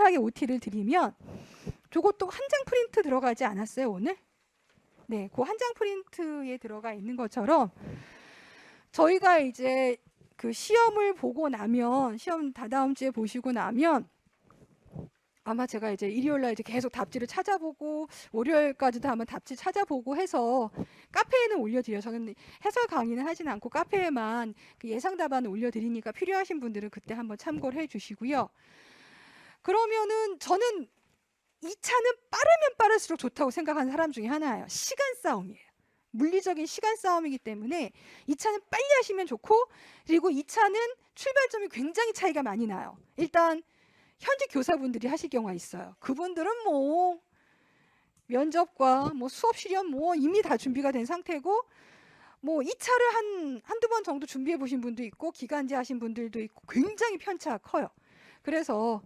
간단하게 OT를 드리면 저것도 한 장 프린트 들어가지 않았어요 오늘? 네, 그 한 장 프린트에 들어가 있는 것처럼 저희가 이제 그 시험을 보고 나면 시험 다다음 주에 보시고 나면 아마 제가 이제 일요일 날 이제 계속 답지를 찾아보고 월요일까지도 한번 답지 찾아보고 해서 카페에는 올려드려요. 저는 해설 강의는 하진 않고 카페에만 그 예상 답안을 올려드리니까 필요하신 분들은 그때 한번 참고를 해주시고요. 그러면은 저는 이 차는 빠르면 빠를수록 좋다고 생각하는 사람 중에 하나예요. 시간 싸움이에요. 물리적인 시간 싸움이기 때문에 이 차는 빨리 하시면 좋고 그리고 이 차는 출발점이 굉장히 차이가 많이 나요. 일단 현직 교사분들이 하실 경우가 있어요. 그분들은 뭐 면접과 뭐 수업 실현 뭐 이미 다 준비가 된 상태고 뭐 이 차를 한 한두 번 정도 준비해 보신 분도 있고 기간제 하신 분들도 있고 굉장히 편차가 커요. 그래서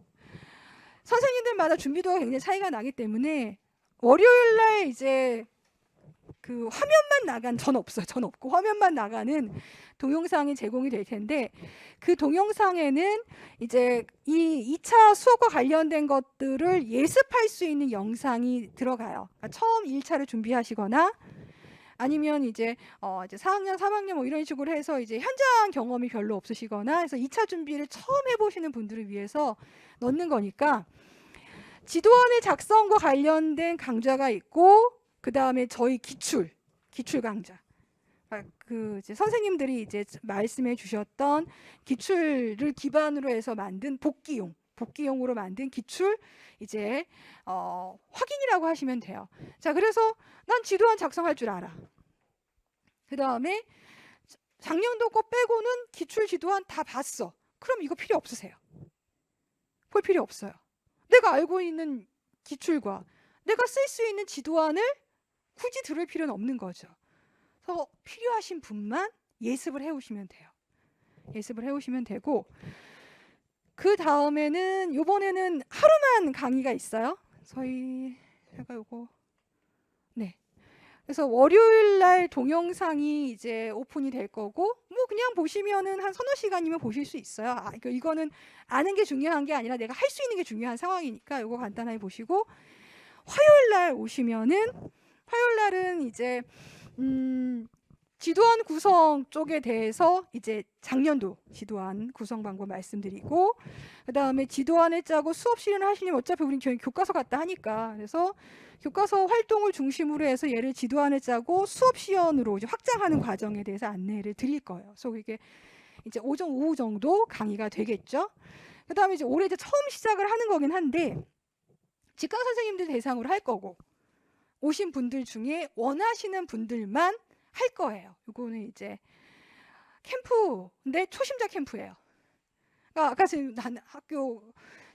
선생님들마다 준비도가 굉장히 차이가 나기 때문에 월요일 날 이제 그 화면만 나간 전 없어요. 전 없고 화면만 나가는 동영상이 제공이 될 텐데 그 동영상에는 이제 이 2차 수업과 관련된 것들을 예습할 수 있는 영상이 들어가요. 그러니까 처음 1차를 준비하시거나 아니면 이제 어 이제 4학년, 3학년 뭐 이런 식으로 해서 이제 현장 경험이 별로 없으시거나 해서 2차 준비를 처음 해보시는 분들을 위해서 넣는 거니까 지도안의 작성과 관련된 강좌가 있고 그 다음에 저희 기출 기출 강좌. 아, 그 이제 선생님들이 이제 말씀해 주셨던 기출을 기반으로 해서 만든 복기용 복기용으로 만든 기출 이제 어, 확인이라고 하시면 돼요. 자 그래서 난 지도안 작성할 줄 알아. 그 다음에 작년도 거 빼고는 기출 지도안 다 봤어. 그럼 이거 필요 없으세요. 볼 필요 없어요. 내가 알고 있는 기출과 내가 쓸 수 있는 지도안을 굳이 들을 필요는 없는 거죠. 그래서 필요하신 분만 예습을 해오시면 돼요. 예습을 해오시면 되고 그 다음에는 요번에는 하루만 강의가 있어요. 저희 제가 요거 네. 그래서 월요일 날 동영상이 이제 오픈이 될 거고 뭐 그냥 보시면은 한 서너 시간이면 보실 수 있어요. 아, 이거 이거는 아는 게 중요한 게 아니라 내가 할 수 있는 게 중요한 상황이니까 요거 간단하게 보시고 화요일 날 오시면은 화요일 날은 이제 음 지도안 구성 쪽에 대해서 이제 작년도 지도안 구성 방법 말씀드리고 그다음에 지도안을 짜고 수업 실현을 하시려면 어차피 우린 교- 교과서 같다 하니까 그래서 교과서 활동을 중심으로 해서 얘를 지도안을 짜고 수업 시연으로 이제 확장하는 과정에 대해서 안내를 드릴 거예요. 그래서 이게 이제 오전 오후 정도 강의가 되겠죠. 그다음에 이제 올해 이제 처음 시작을 하는 거긴 한데 직강 선생님들 대상으로 할 거고 오신 분들 중에 원하시는 분들만 할 거예요. 이거는 이제 캠프인데 초심자 캠프예요. 그러니까 아까 지금 난 학교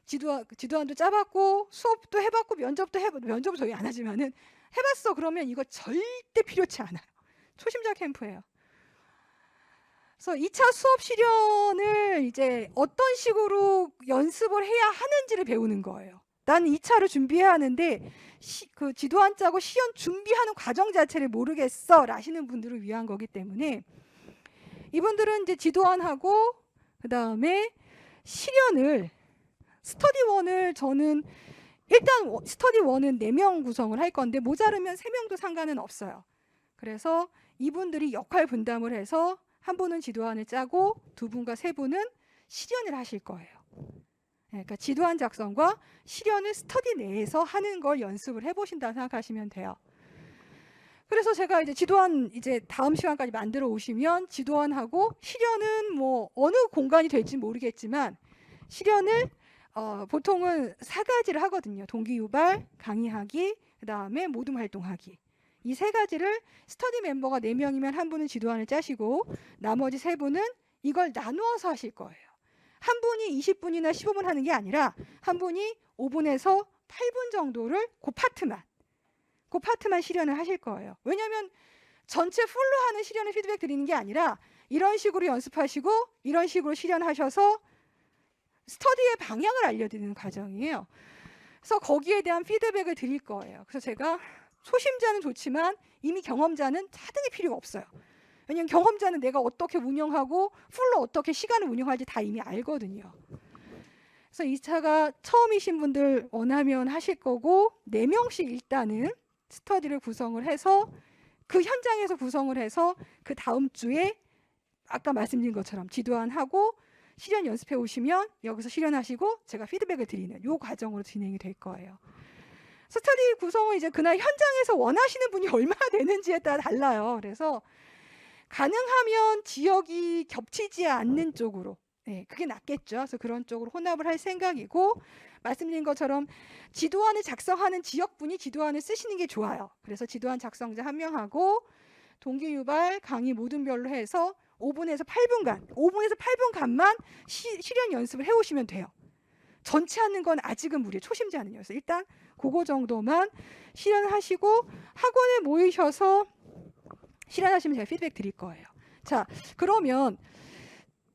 지도안 지도안도 짜봤고 수업도 해봤고 면접도 해봤 면접은 저희 안 하지만은 해봤어 그러면 이거 절대 필요치 않아요. 초심자 캠프예요. 그래서 2차 수업 실현을 이제 어떤 식으로 연습을 해야 하는지를 배우는 거예요. 나는 2차를 준비해야 하는데 시, 그 지도 안 짜고 시연 준비하는 과정 자체를 모르겠어 라시는 분들을 위한 거기 때문에 이분들은 이제 지도안하고 그 다음에 실연을 스터디 원을 저는 일단 워- 스터디 원은 4명 구성을 할 건데 모자르면 3명도 상관은 없어요. 그래서 이분들이 역할 분담을 해서 한 분은 지도안을 짜고 두 분과 세 분은 실연을 하실 거예요. 네, 그러니까 지도안 작성과 실연을 스터디 내에서 하는 걸 연습을 해보신다 생각하시면 돼요. 그래서 제가 이제 지도안 이제 다음 시간까지 만들어 오시면 지도안하고 실연은 뭐 어느 공간이 될지 모르겠지만 실연을 어, 보통은 세 가지를 하거든요. 동기 유발, 강의하기, 그 다음에 모둠 활동하기. 이 세 가지를 스터디 멤버가 네 명이면 한 분은 지도안을 짜시고 나머지 세 분은 이걸 나누어서 하실 거예요. 한 분이 20분이나 15분 하는 게 아니라 한 분이 5분에서 8분 정도를 그 파트만 그 파트만 실현을 하실 거예요. 왜냐하면 전체 풀로 하는 실현을 피드백 드리는 게 아니라 이런 식으로 연습하시고 이런 식으로 실현하셔서 스터디의 방향을 알려드리는 과정이에요. 그래서 거기에 대한 피드백을 드릴 거예요. 그래서 제가 초심자는 좋지만 이미 경험자는 차등이 필요가 없어요. 왜냐하면 경험자는 내가 어떻게 운영하고 풀로 어떻게 시간을 운영할지 다 이미 알거든요. 그래서 2차가 처음이신 분들 원하면 하실 거고 4명씩 일단은 스터디를 구성을 해서 그 현장에서 구성을 해서 그 다음 주에 아까 말씀드린 것처럼 지도안 하고 실현 연습해 오시면 여기서 실현하시고 제가 피드백을 드리는 요 과정으로 진행이 될 거예요. 스터디 구성은 이제 그날 현장에서 원하시는 분이 얼마나 되는지에 따라 달라요. 그래서 가능하면 지역이 겹치지 않는 쪽으로 네, 그게 낫겠죠. 그래서 그런 쪽으로 혼합을 할 생각이고 말씀드린 것처럼 지도안을 작성하는 지역분이 지도안을 쓰시는 게 좋아요. 그래서 지도안 작성자 한 명하고 동기 유발 강의 모든 별로 해서 5분에서 8분간, 5분에서 8분간만 시, 실현 연습을 해오시면 돼요. 전체 하는 건 아직은 무리, 초심자는 요 일단 그거 정도만 실현하시고 학원에 모이셔서 실현하시면 제가 피드백 드릴 거예요. 자, 그러면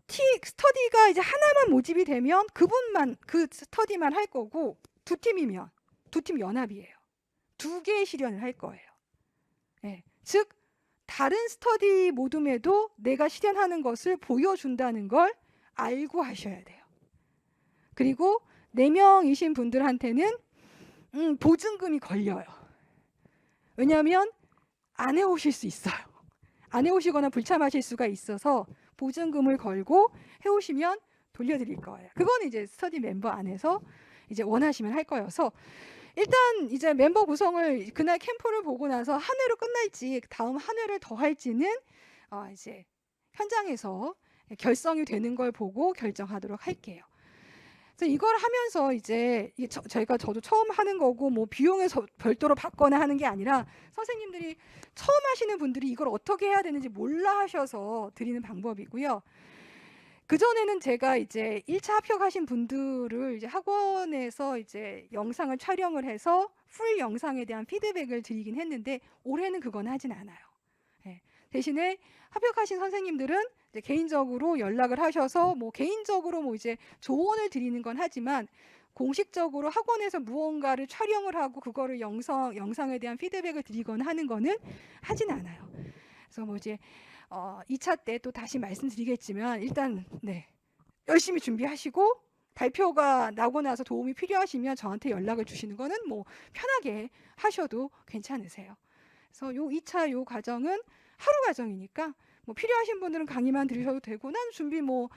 티 스터디가 이제 하나만 모집이 되면 그분만 그 스터디만 할 거고 두 팀이면 두 팀 연합이에요. 두 개의 실현을 할 거예요. 예. 즉 다른 스터디 모둠에도 내가 실현하는 것을 보여준다는 걸 알고 하셔야 돼요. 그리고 네 명이신 분들한테는 음, 보증금이 걸려요. 왜냐하면 안 해오실 수 있어요. 안 해오시거나 불참하실 수가 있어서 보증금을 걸고 해오시면 돌려드릴 거예요. 그건 이제 스터디 멤버 안에서 이제 원하시면 할 거여서 일단 이제 멤버 구성을 그날 캠프를 보고 나서 한 회로 끝날지 다음 한 회를 더 할지는 어 이제 현장에서 결성이 되는 걸 보고 결정하도록 할게요. 그래서 이걸 하면서 이제 이 저, 저희가 저도 처음 하는 거고 뭐 비용을 저- 별도로 받거나 하는 게 아니라 선생님들이 처음 하시는 분들이 이걸 어떻게 해야 되는지 몰라 하셔서 드리는 방법이고요. 그 전에는 제가 이제 1차 합격하신 분들을 이제 학원에서 이제 영상을 촬영을 해서 풀 영상에 대한 피드백을 드리긴 했는데 올해는 그건 하진 않아요. 예. 대신에 합격하신 선생님들은 개인적으로 연락을 하셔서 뭐 개인적으로 뭐 이제 조언을 드리는 건 하지만 공식적으로 학원에서 무언가를 촬영을 하고 그거를 영상 영상에 대한 피드백을 드리거나 하는 거는 하진 않아요. 그래서 뭐 이제 어, 2차 때 또 다시 말씀드리겠지만 일단 네 열심히 준비하시고 발표가 나고 나서 도움이 필요하시면 저한테 연락을 주시는 거는 뭐 편하게 하셔도 괜찮으세요. 그래서 요 2차 요 과정은 하루 과정이니까 뭐 필요하신 분들은 강의만 들으셔도 되고 난 준비 뭐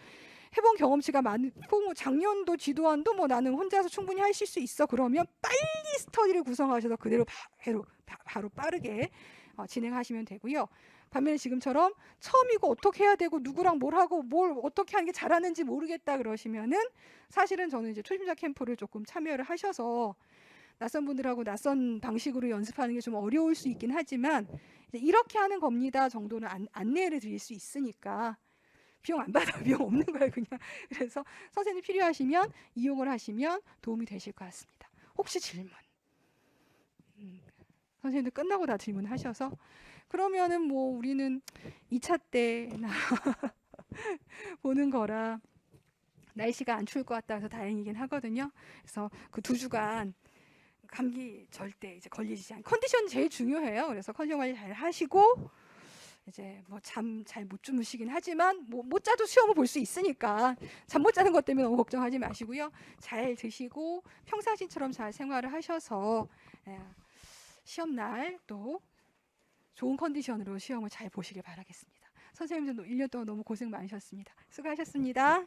해본 경험치가 많고 뭐 작년도 지도안도 뭐 나는 혼자서 충분히 하실 수 있어 그러면 빨리 스터디를 구성하셔서 그대로 바로, 바로 빠르게 어, 진행하시면 되고요. 반면에 지금처럼 처음이고 어떻게 해야 되고 누구랑 뭘 하고 뭘 어떻게 하는 게 잘하는지 모르겠다 그러시면은 사실은 저는 이제 초심자 캠프를 조금 참여를 하셔서 낯선 분들하고 낯선 방식으로 연습하는 게 좀 어려울 수 있긴 하지만 이렇게 하는 겁니다 정도는 안, 안내를 드릴 수 있으니까 비용 안 받아 비용 없는 거예요 그냥 그래서 선생님 필요하시면 이용을 하시면 도움이 되실 것 같습니다. 혹시 질문? 음, 선생님들 끝나고 다 질문하셔서 그러면은 뭐 우리는 2차 때나 보는 거라 날씨가 안 추울 것 같다 해서 다행이긴 하거든요. 그래서 그 두 주간 감기 절대 이제 걸리지 않. 컨디션 제일 중요해요. 그래서 컨디션 관리 잘 하시고 이제 뭐 잠 잘 못 주무시긴 하지만 뭐 못 자도 시험을 볼 수 있으니까 잠 못 자는 것 때문에 너무 걱정하지 마시고요. 잘 드시고 평상시처럼 잘 생활을 하셔서 예, 시험 날 또 좋은 컨디션으로 시험을 잘 보시길 바라겠습니다. 선생님들 1년 동안 너무 고생 많으셨습니다. 수고하셨습니다.